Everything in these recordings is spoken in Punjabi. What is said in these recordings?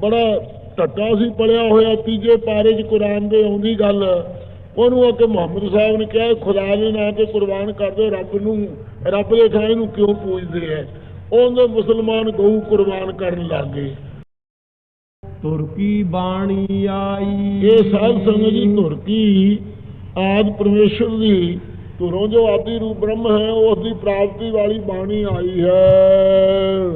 ਬੜਾ ਟੱਟਾ ਸੀ ਪਲਿਆ ਹੋਇਆ ਤੀਜੇ ਪਾਰੇ 'ਚ ਕੁਰਾਨ ਦੇ ਆਉਂਦੀ ਗੱਲ। ਉਹਨੂੰ ਆ ਕੇ ਮੁਹੰਮਦ ਸਾਹਿਬ ਨੇ ਕਿਹਾ ਖੁਦਾ ਦੇ ਨਾਂ ਤੇ ਕੁਰਬਾਨ ਕਰ ਦਿਓ ਰੱਬ ਨੂੰ ਰੱਬ ਦੇ ਥਾਂ ਨੂੰ ਕਿਉਂ ਪੂਜਦੇ ਐ? ਉਹਦੇ ਮੁਸਲਮਾਨ ਗਊ ਕੁਰਬਾਨ ਕਰਨ ਲੱਗ। ਤੁਰਕੀ ਬਾਣੀ ਆਈ। ਇਹ ਸਾਧ ਸੰਗਤ ਜੀ ਧੁਰ ਕੀ ਆਦ ਪਰਮੇਸ਼ਰ ਦੀ ਧੁਰੋਂ ਜੋ ਆਦੀ ਰੂਪ ਬ੍ਰਹਮ ਹੈ ਉਸ ਦੀ ਪ੍ਰਾਪਤੀ ਵਾਲੀ ਬਾਣੀ ਆਈ ਹੈ।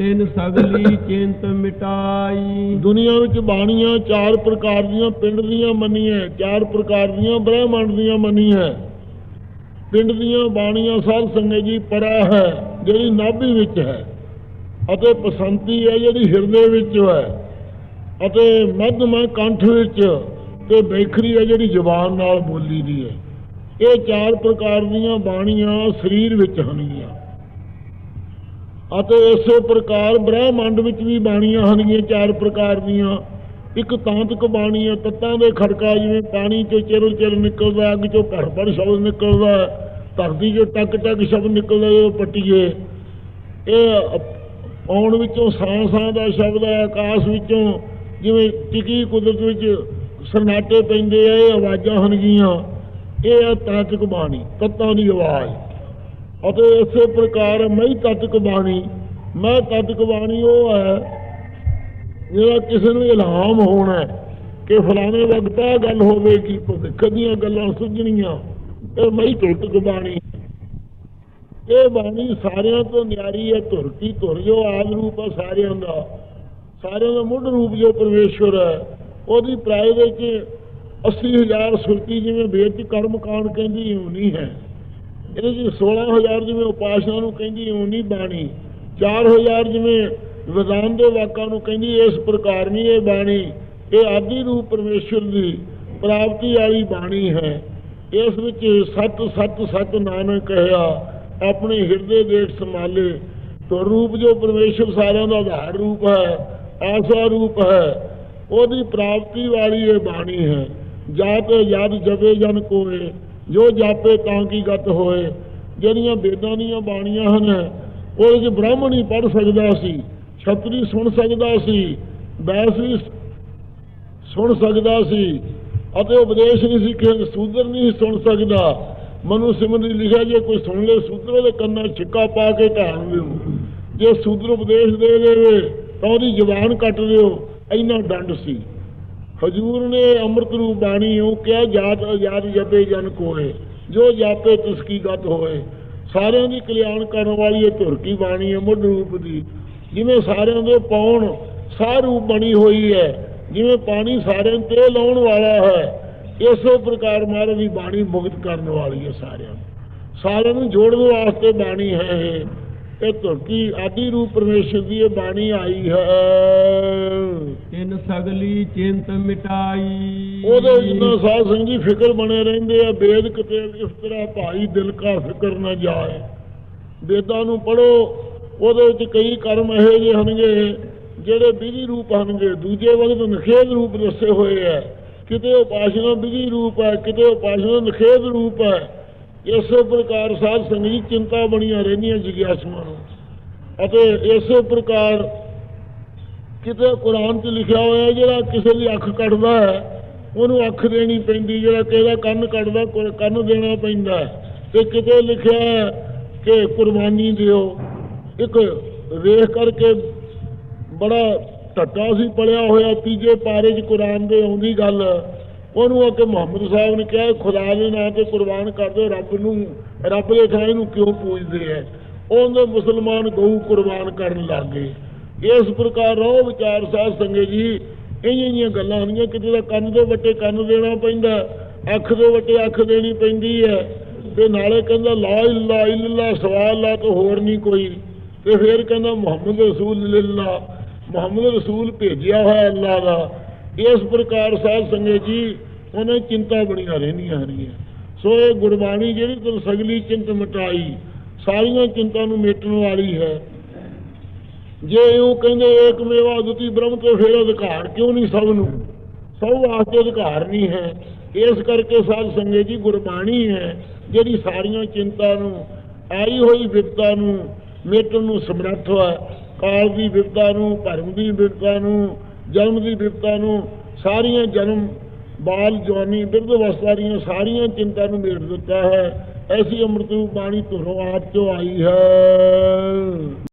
ਤਿੰਨ ਸਗਲੀ ਚਿੰਤ ਮਿਟਾਈ। ਦੁਨੀਆ ਵਿੱਚ ਬਾਣੀਆਂ ਚਾਰ ਪ੍ਰਕਾਰ ਦੀਆਂ ਪਿੰਡ ਦੀਆਂ ਮੰਨੀਆਂ ਚਾਰ ਪ੍ਰਕਾਰ ਦੀਆਂ ਬ੍ਰਹਿਮੰਡ ਦੀਆਂ ਮੰਨੀਆਂ ਪਿੰਡ ਦੀਆਂ ਬਾਣੀਆਂ ਸਾਧ ਸੰਗਤ ਜੀ ਪਰਾ ਹੈ, ਜਿਹੜੀ ਨਾਭੀ ਵਿੱਚ ਹੈ। ਅਤੇ ਪਸੰਤੀ ਹੈ, ਜਿਹੜੀ ਹਿਰਦੇ ਵਿੱਚ ਹੈ। ਅਤੇ ਮੱਧਮਾ ਕੰਠ ਵਿੱਚ ਤੇ ਬੇਖਰੀ ਹੈ, ਜਿਹੜੀ ਜ਼ੁਬਾਨ ਨਾਲ ਬੋਲੀ ਦੀ ਹੈ। ਇਹ ਚਾਰ ਪ੍ਰਕਾਰ ਦੀਆਂ ਬਾਣੀਆਂ ਸਰੀਰ ਵਿੱਚ ਹਨਗੀਆਂ ਅਤੇ ਇਸੇ ਪ੍ਰਕਾਰ ਬ੍ਰਹਿਮੰਡ ਵਿੱਚ ਵੀ ਬਾਣੀਆਂ ਹਨਗੀਆਂ ਚਾਰ ਪ੍ਰਕਾਰ ਦੀਆਂ। ਇੱਕ ਤਾਂਤਕ ਬਾਣੀ ਹੈ, ਤੱਤਾਂ ਦੇ ਖੜਕਾ ਜਿਵੇਂ ਪਾਣੀ ਚੋਂ ਚਿਰ ਚਿਰ ਨਿਕਲਦਾ, ਅੱਗ ਚੋਂ ਭੜ ਭੜ ਸ਼ਬਦ ਨਿਕਲਦਾ, ਧਰਤੀ ਚੋਂ ਟਕ ਟਕ ਸ਼ਬਦ ਨਿਕਲਦਾ ਉਹ ਪੱਟੀਏ। ਇਹ ਆਉਣ ਵਿੱਚੋਂ ਸਾਂ ਸਾਂ ਦਾ ਸ਼ਬਦ ਹੈ, ਆਕਾਸ਼ ਵਿੱਚੋਂ ਜਿਵੇਂ ਟਿਕੀ ਕੁਦਰਤ ਵਿੱਚ ਸਰਨਾਟੇ ਪੈਂਦੇ ਆ, ਇਹ ਆਵਾਜ਼ਾਂ ਹਨਗੀਆਂ। ਇਹ ਹੈ ਤਾਂਤਕ ਬਾਣੀ, ਤੱਤਾਂ ਦੀ ਆਵਾਜ਼। ਅਤੇ ਇਸੇ ਪ੍ਰਕਾਰ ਮਈ ਤਤਕ ਬਾਣੀ ਮੈਂ ਤਤਕ ਬਾਣੀ ਉਹ ਹੈ, ਜਿਹੜਾ ਕਿਸੇ ਨੂੰ ਇਲਹਾਮ ਹੋਣਾ ਕਿ ਫਲਾਣੇ ਵਕਤ ਇਹ ਗੱਲ ਹੋਵੇਗੀ ਭਵਿੱਖ ਦੀਆਂ ਗੱਲਾਂ ਸੁਝਣੀਆਂ, ਇਹ ਮੈਂ ਤਤਕ ਬਾਣੀ ਇਹ ਬਾਣੀ ਸਾਰਿਆਂ ਤੋਂ ਨਿਆਰੀ ਹੈ, ਧੁਰ ਕੀ ਧੁਰ ਜੋ ਆਦ ਰੂਪ ਹੈ ਸਾਰਿਆਂ ਦਾ। ਸਾਰਿਆਂ ਦਾ ਮੁੱਢ ਰੂਪ ਜੋ ਪਰਮੇਸ਼ਵਰ ਹੈ, ਉਹਦੀ ਪ੍ਰਾਇ ਵਿੱਚ 80000 ਸੁਰਤੀ ਜਿਵੇਂ ਵੇਦ ਚ ਕਰਮ ਕਾਂਡ ਕਹਿੰਦੀ ਹੋਣੀ ਹੈ। ਇਹਦੇ ਚ 16000 ਜਿਵੇਂ ਉਪਾਸਨਾ ਨੂੰ ਕਹਿੰਦੀ ਹੋਣੀ ਬਾਣੀ। 4000 ਜਿਵੇਂ ਵਿਦਾਨ ਦੇ ਵਾਕਾਂ ਨੂੰ ਕਹਿੰਦੀ, ਇਸ ਪ੍ਰਕਾਰ ਨਹੀਂ ਇਹ ਬਾਣੀ। ਇਹ ਆਦਿ ਰੂਪ ਪਰਮੇਸ਼ਵਰ ਦੀ ਪ੍ਰਾਪਤੀ ਵਾਲੀ ਬਾਣੀ ਹੈ। ਇਸ ਵਿੱਚ ਸਤ ਸਤ ਸਤ ਨਾਨਕ ਕਹਿਆ ਆਪਣੇ ਹਿਰਦੇ ਦੇਖ ਸੰਭਾਲੇ। ਤੋ ਰੂਪ ਜੋ ਪਰਮੇਸ਼ਵਰ ਸਾਰਿਆਂ ਦਾ ਆਧਾਰ ਰੂਪ ਹੈ, ਆਸਾ ਰੂਪ ਹੈ, ਉਹਦੀ ਪ੍ਰਾਪਤੀ ਵਾਲੀ ਇਹ ਬਾਣੀ ਹੈ। ਜਾਤ ਯਾਦ ਜਵੇ ਜਨ ਕੋਏ ਜੋ ਜਾਪੇ ਤਾਂ ਕੀ ਗਤ ਹੋਏ? ਜਿਹੜੀਆਂ ਵੇਦਾਂ ਦੀਆਂ ਬਾਣੀਆਂ ਹਨ, ਉਹਦੇ ਚ ਬ੍ਰਾਹਮਣ ਹੀ ਪੜ ਸਕਦਾ ਸੀ, ਛਤਰੀ ਸੁਣ ਸਕਦਾ ਸੀ, ਬੈਸ ਵੀ ਸੁਣ ਸਕਦਾ ਸੀ, ਅਤੇ ਉਪਦੇਸ਼ ਨਹੀਂ ਸੀ ਕਿ ਸੂਦਰ ਨਹੀਂ ਸੁਣ ਸਕਦਾ। ਮਨੂ ਸਿਮਰਨ ਲਿਖਿਆ, ਜੇ ਕੋਈ ਸੁਣ ਲੇ ਸੂਦਰ ਦੇ ਕੰਨਾਂ ਛਿੱਕਾ ਪਾ ਕੇ ਢਾਲ ਦਿਓ। ਜੇ ਸੂਦਰ ਉਪਦੇਸ਼ ਦੇ ਦੇਵੇ, ਤਾਂ ਉਹਦੀ ਜ਼ੁਬਾਨ ਕੱਟ ਦਿਓ। ਇੰਨਾ ਡੰਡ ਸੀ। ਹਜੂਰ ਨੇ ਅੰਮ੍ਰਿਤ ਰੂਪ ਬਾਣੀ ਉਹ ਕਿਹਾ ਜਾਤ ਆਜ਼ਾਦ ਜਪੇ ਜਨ ਕੋਏ, ਜੋ ਜਾਪੇ ਤਿਸ ਕੀ ਗਤ ਹੋਏ। ਸਾਰਿਆਂ ਦੀ ਕਲਿਆਣ ਕਰਨ ਵਾਲੀ ਇਹ ਧੁਰ ਕੀ ਬਾਣੀ ਹੈ? ਮੁੱਢ ਰੂਪ ਦੀ। ਜਿਵੇਂ ਸਾਰਿਆਂ ਦੇ ਪਾਉਣ ਸਾਰ ਰੂਪ ਬਣੀ ਹੋਈ ਹੈ, ਜਿਵੇਂ ਪਾਣੀ ਸਾਰਿਆਂ ਤੇ ਲਾਉਣ ਵਾਲਾ ਹੈ, ਇਸੇ ਪ੍ਰਕਾਰ ਮਹਾਰਾਜ ਦੀ ਬਾਣੀ ਮੁਕਤ ਕਰਨ ਵਾਲੀ ਹੈ ਸਾਰਿਆਂ ਨੂੰ। ਸਾਰਿਆਂ ਨੂੰ ਜੋੜਨ ਵਾਸਤੇ ਬਾਣੀ ਹੈ ਇਹ। ਇਹ ਧੁਰ ਕੀ ਆਦਿ ਰੂਪ ਪਰਮੇਸ਼ਰ ਦੀ ਇਹ ਬਾਣੀ ਆਈ ਹੈ। ਤਿੰਨ ਸਗਲੀ ਚਿੰਤ ਮਿਟਾਈ। ਉਹਦੇ ਜਿੰਨਾ ਸਾਧ ਸੰਗ ਜੀ ਫਿਕਰ ਬਣੇ ਰਹਿੰਦੇ ਆ ਬੇਦ ਕਿਤੇ ਇਸ ਤਰ੍ਹਾਂ ਭਾਈ ਦਿਲ ਕਾ ਫਿਕਰ ਨਾ ਜਾਏ। ਵੇਦਾਂ ਨੂੰ ਪੜੋ ਉਹਦੇ ਵਿੱਚ ਕਈ ਕਰਮ ਇਹੋ ਜਿਹੇ ਹਨਗੇ ਜਿਹੜੇ ਵਿਧੀ ਰੂਪ ਹਨਗੇ ਦੂਜੇ ਵਕਤ ਨਖੇਦ ਰੂਪ ਦੱਸੇ ਹੋਏ ਆ। ਕਿਤੇ ਉਪਾਸ਼ਨਾ ਵਿਧੀ ਰੂਪ ਹੈ ਕਿਤੇ ਉਪਾਸ਼ਨਾ ਨਖੇਦ ਰੂਪ ਹੈ। ਇਸੇ ਪ੍ਰਕਾਰ ਸਾਧ ਸੰਗ ਜੀ ਚਿੰਤਾ ਬਣੀਆਂ ਰਹਿੰਦੀਆਂ ਜਿਗਿਆਸੂਆਂ ਨੂੰ। ਅਤੇ ਇਸੇ ਪ੍ਰਕਾਰ ਕਿਤੇ ਕੁਰਾਨ 'ਚ ਲਿਖਿਆ ਹੋਇਆ ਜਿਹੜਾ ਕਿਸੇ ਦੀ ਅੱਖ ਕੱਢਦਾ ਹੈ, ਉਹਨੂੰ ਅੱਖ ਦੇਣੀ ਪੈਂਦੀ, ਜਿਹੜਾ ਕਿਸੇ ਕੰਨ ਕੱਢਦਾ ਕੰਨ ਦੇਣਾ ਪੈਂਦਾ ਤੇ ਕਿਤੇ ਲਿਖਿਆ ਹੈ ਕਿ ਕੁਰਬਾਨੀ ਦਿਓ। ਇੱਕ ਵੇਖ ਕਰਕੇ ਬੜਾ ਟੱਟਾ ਸੀ, ਪਲਿਆ ਹੋਇਆ, ਤੀਜੇ ਪਾਰੇ 'ਚ ਕੁਰਾਨ ਦੇ ਆਉਂਦੀ ਗੱਲ। ਉਹਨੂੰ ਆ ਕੇ ਮੁਹੰਮਦ ਸਾਹਿਬ ਨੇ ਕਿਹਾ, ਖੁਦਾ ਦੇ ਨਾਂ ਤੇ ਕੁਰਬਾਨ ਕਰ ਦਿਓ ਰੱਬ ਨੂੰ, ਰੱਬ ਦੇ ਥਾਂ ਨੂੰ ਕਿਉਂ ਪੂਜਦੇ ਐ? ਉਹਦੇ ਮੁਸਲਮਾਨ ਗਊ ਕੁਰਬਾਨ ਕਰਨ ਲੱਗ। ਗਏ ਇਸ ਪ੍ਰਕਾਰ ਰੋ ਵਿਚਾਰ ਸਾਧ ਸੰਗਤ ਜੀ, ਇਹੀਆਂ ਗੱਲਾਂ ਹੁੰਦੀਆਂ ਕਿਤੇ ਦਾ ਕੰਨ ਦੇ ਵੱਟੇ ਕੰਨ ਦੇਣਾ ਪੈਂਦਾ, ਅੱਖ ਦੇ ਵੱਟੇ ਅੱਖ ਦੇਣੀ ਪੈਂਦੀ ਹੈ ਤੇ ਨਾਲੇ ਕਹਿੰਦਾ, ਲਾ ਇਲਾ ਇਲਾ ਸਵਾਲ ਲਾ ਤੋਂ ਹੋਰ ਨਹੀਂ ਕੋਈ। ਤੇ ਫਿਰ ਕਹਿੰਦਾ, ਮੁਹੰਮਦ ਰਸੂਲ ਅੱਲਾ ਮੁਹੰਮਦ ਰਸੂਲ ਭੇਜਿਆ ਹੋਇਆ ਅੱਲਾ ਦਾ। ਇਸ ਪ੍ਰਕਾਰ ਸਾਧ ਸੰਗਤ ਜੀ, ਉਹਨੇ ਚਿੰਤਾ ਬਣੀਆਂ ਰਹਿੰਦੀਆਂ ਹਰੀਆਂ ਸੋ ਇਹ ਗੁਰਬਾਣੀ ਜਿਹੜੀ ਤੁਮ ਸਗਲੀ ਚਿੰਤ ਮਟਾਈ, ਸਾਰੀਆਂ ਚਿੰਤਾ ਨੂੰ ਮੇਟਣ ਵਾਲੀ ਹੈ। ਜੇ ਉਹ ਕਹਿੰਦੇ ਏਕ ਮੇਵਾ ਦੁਤੀ ਬ੍ਰਹਮ ਤੋਂ ਫਿਰ ਅਧਿਕਾਰ, ਕਿਉਂ ਨਹੀਂ ਸਭ ਨੂੰ? ਸਭ ਵਾਸਤੇ ਅਧਿਕਾਰ ਨਹੀਂ ਹੈ। ਇਸ ਕਰਕੇ ਸਾਧ ਸੰਗਤ ਜੀ, ਗੁਰਬਾਣੀ ਹੈ, ਜਿਹੜੀ ਸਾਰੀਆਂ ਚਿੰਤਾ ਨੂੰ, ਆਈ ਹੋਈ ਵਿਪਤਾ ਨੂੰ ਮੇਟਣ ਨੂੰ ਸਮਰੱਥ ਹੈ। ਕਾਲ ਦੀ ਵਿਪਤਾ ਨੂੰ, ਭਰਮ ਦੀ ਵਿਪਤਾ ਨੂੰ ਜਨਮ ਦੀ ਬਿਪਤਾ ਨੂੰ ਸਾਰੀਆਂ ਜਨਮ, ਬਾਲ, ਜਵਾਨੀ, ਬਿਰਧ ਅਵਸਥਾ ਦੀਆਂ ਸਾਰੀਆਂ ਚਿੰਤਾ ਨੂੰ ਮੇਟ ਦਿੱਤਾ ਹੈ। ਐਸੀ ਅੰਮ੍ਰਿਤ ਰੂਪ ਬਾਣੀ ਧੁਰੋਂ ਆਪ ਚੋਂ ਆਈ ਹੈ।